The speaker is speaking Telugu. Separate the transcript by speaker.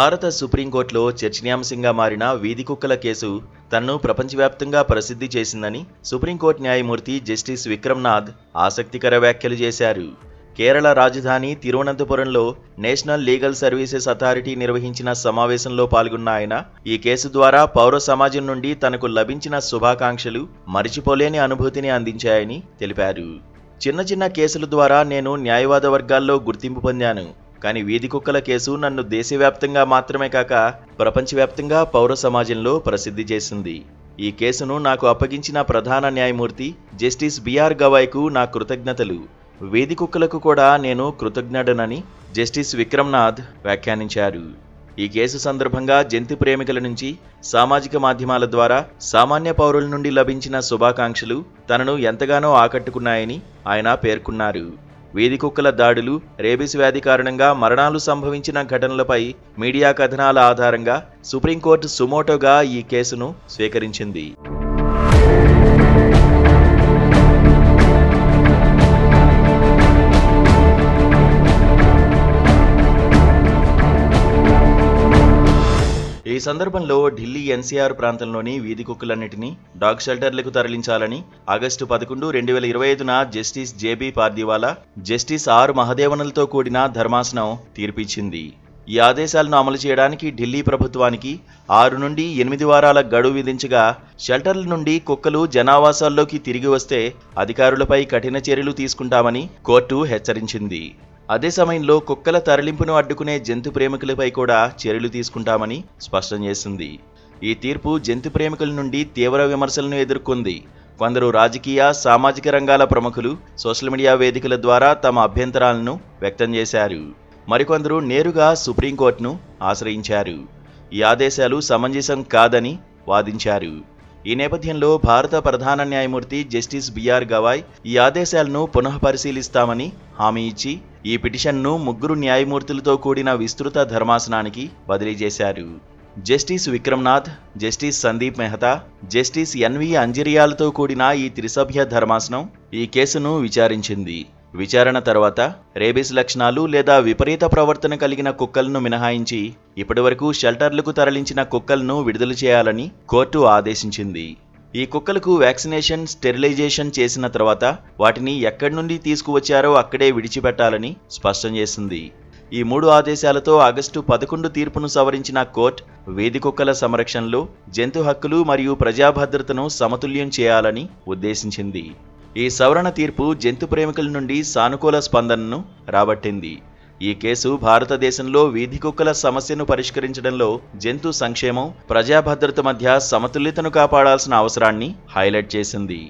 Speaker 1: భారత సుప్రీంకోర్టులో చర్చనీయాంశంగా మారిన వీధి కుక్కల కేసు తనను ప్రపంచవ్యాప్తంగా ప్రసిద్ధి చేసిందని సుప్రీంకోర్టు న్యాయమూర్తి జస్టిస్ విక్రమ్నాథ్ ఆసక్తికర వ్యాఖ్యలు చేశారు. కేరళ రాజధాని తిరువనంతపురంలో నేషనల్ లీగల్ సర్వీసెస్ అథారిటీ నిర్వహించిన సమావేశంలో పాల్గొన్న ఆయన ఈ కేసు ద్వారా పౌర సమాజం నుండి తనకు లభించిన శుభాకాంక్షలు మరిచిపోలేని అనుభూతిని అందించాయని తెలిపారు. చిన్న చిన్న కేసుల ద్వారా నేను న్యాయవాద వర్గాల్లో గుర్తింపు పొందాను. కానీ వీధి కుక్కల కేసు నన్ను దేశవ్యాప్తంగా మాత్రమే కాక ప్రపంచవ్యాప్తంగా పౌర సమాజంలో ప్రసిద్ధి చేసింది. ఈ కేసును నాకు అప్పగించిన ప్రధాన న్యాయమూర్తి జస్టిస్ బిఆర్ గవాయ్కు నా కృతజ్ఞతలు. వీధి కుక్కలకు కూడా నేను కృతజ్ఞుడనని జస్టిస్ విక్రమ్నాథ్ వ్యాఖ్యానించారు. ఈ కేసు సందర్భంగా జంతు ప్రేమికుల నుంచి సామాజిక మాధ్యమాల ద్వారా సామాన్య పౌరుల నుండి లభించిన శుభాకాంక్షలు తనను ఎంతగానో ఆకట్టుకున్నాయని ఆయన పేర్కొన్నారు. వీధి కుక్కల దాడులు రేబిస్ వ్యాధి కారణంగా మరణాలు సంభవించిన ఘటనలపై మీడియా కథనాల ఆధారంగా సుప్రీంకోర్టు సుమోటోగా ఈ కేసును స్వీకరించింది. సందర్భంలో ఢిల్లీ ఎన్సీఆర్ ప్రాంతంలోని వీధి కుక్కలన్నిటినీ డాగ్ షెల్టర్లకు తరలించాలని ఆగస్టు పదకొండు రెండు వేల ఇరవై ఐదున justice JB Pardiwala justice R మహదేవనలతో కూడిన ధర్మాసనం తీర్పిచ్చింది. ఈ ఆదేశాలను అమలు చేయడానికి ఢిల్లీ ప్రభుత్వానికి ఆరు నుండి ఎనిమిది వారాల గడువు విధించగా షెల్టర్ల నుండి కుక్కలు జనావాసాల్లోకి తిరిగి వస్తే అధికారులపై కఠిన చర్యలు తీసుకుంటామని కోర్టు హెచ్చరించింది. అదే సమయంలో కుక్కల తరలింపును అడ్డుకునే జంతు ప్రేమికులపై కూడా చర్యలు తీసుకుంటామని స్పష్టం చేసింది. ఈ తీర్పు జంతు ప్రేమికుల నుండి తీవ్ర విమర్శలను ఎదుర్కొంది. కొందరు రాజకీయ సామాజిక రంగాల ప్రముఖులు సోషల్ మీడియా వేదికల ద్వారా తమ అభ్యంతరాలను వ్యక్తం చేశారు. మరికొందరు నేరుగా సుప్రీంకోర్టును ఆశ్రయించారు. ఈ ఆదేశాలు సమంజసం కాదని వాదించారు. ఈ నేపథ్యంలో భారత ప్రధాన న్యాయమూర్తి జస్టిస్ బిఆర్ గవాయ్ ఈ ఆదేశాలను పునఃపరిశీలిస్తామని హామీ ఇచ్చి ఈ పిటిషన్ను ముగ్గురు న్యాయమూర్తులతో కూడిన విస్తృత ధర్మాసనానికి బదిలీ చేశారు. Justice Vikram Nath justice Sandeep Mehta justice NV అంజిరియాలతో కూడిన ఈ త్రిసభ్య ధర్మాసనం ఈ కేసును విచారించింది. విచారణ తర్వాత రేబీస్ లక్షణాలు లేదా విపరీత ప్రవర్తన కలిగిన కుక్కలను మినహాయించి ఇప్పటివరకు షెల్టర్లకు తరలించిన కుక్కలను విడుదల చేయాలని కోర్టు ఆదేశించింది. ఈ కుక్కలకు వ్యాక్సినేషన్ స్టెరిలైజేషన్ చేసిన తర్వాత వాటిని ఎక్కడి నుండి తీసుకువచ్చారో అక్కడే విడిచిపెట్టాలని స్పష్టం చేసింది. ఈ మూడు ఆదేశాలతో ఆగస్టు పదకొండు తీర్పును సవరించిన కోర్టు వేది కుక్కల సంరక్షణలో జంతు హక్కులు మరియు ప్రజాభద్రతను సమతుల్యం చేయాలని ఉద్దేశించింది. ఈ సవరణ తీర్పు జంతు ప్రేమికుల నుండి సానుకూల స్పందనను రాబట్టింది. ఈ కేసు భారతదేశంలో వీధి కుక్కల సమస్యను పరిష్కరించడంలో జంతు సంక్షేమం ప్రజాభద్రత మధ్య సమతుల్యతను కాపాడాల్సిన అవసరాన్ని హైలైట్ చేసింది.